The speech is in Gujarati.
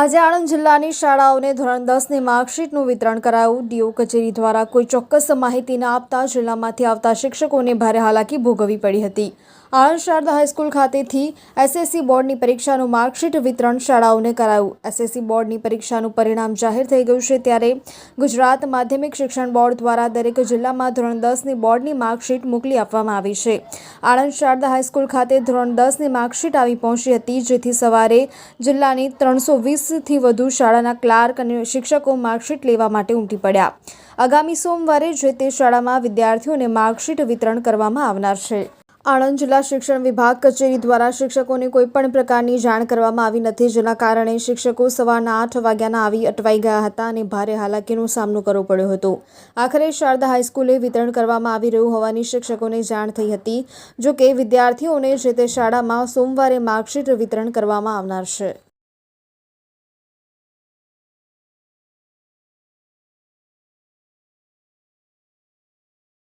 આજે આણંદ જિલ્લાની શાળાઓને ધોરણ દસની માર્કશીટનું વિતરણ કરાયું. ડીઓ કચેરી દ્વારા કોઈ ચોક્કસ માહિતી ન આપતા જિલ્લામાંથી આવતા શિક્ષકોને ભારે હાલાકી ભોગવવી પડી હતી. આણંદ શારદા હાઈસ્કૂલ ખાતેથી એસએસસી બોર્ડની પરીક્ષાનું માર્કશીટ વિતરણ શાળાઓને કરાયું. એસએસસી બોર્ડની પરીક્ષાનું પરિણામ જાહેર થઈ ગયું છે ત્યારે ગુજરાત માધ્યમિક શિક્ષણ બોર્ડ દ્વારા દરેક જિલ્લામાં ધોરણ દસની બોર્ડની માર્કશીટ મોકલી આપવામાં આવી છે. આણંદ શારદા હાઈસ્કૂલ ખાતે ધોરણ દસની માર્કશીટ આવી પહોંચી હતી, જેથી સવારે જિલ્લાની ત્રણસો વીસથી વધુ શાળાના ક્લાર્ક અને શિક્ષકો માર્કશીટ લેવા માટે ઉમટી પડ્યા. આગામી સોમવારે જે તે શાળામાં વિદ્યાર્થીઓને માર્કશીટ વિતરણ કરવામાં આવનાર છે. આણંદ જિલ્લા શિક્ષણ વિભાગ કચેરી દ્વારા શિક્ષકોને કોઈપણ પ્રકારની જાણ કરવામાં આવી નથી, જેના કારણે શિક્ષકો સવારના આઠ વાગ્યાના આવી અટવાઈ ગયા હતા અને ભારે હાલાકીનો સામનો કરવો પડ્યો હતો. આખરે શારદા હાઈસ્કૂલે વિતરણ કરવામાં આવી રહ્યું હોવાની શિક્ષકોને જાણ થઈ હતી જો કે વિદ્યાર્થીઓને જે તે શાળામાં સોમવારે માર્કશીટ વિતરણ કરવામાં આવનાર છે.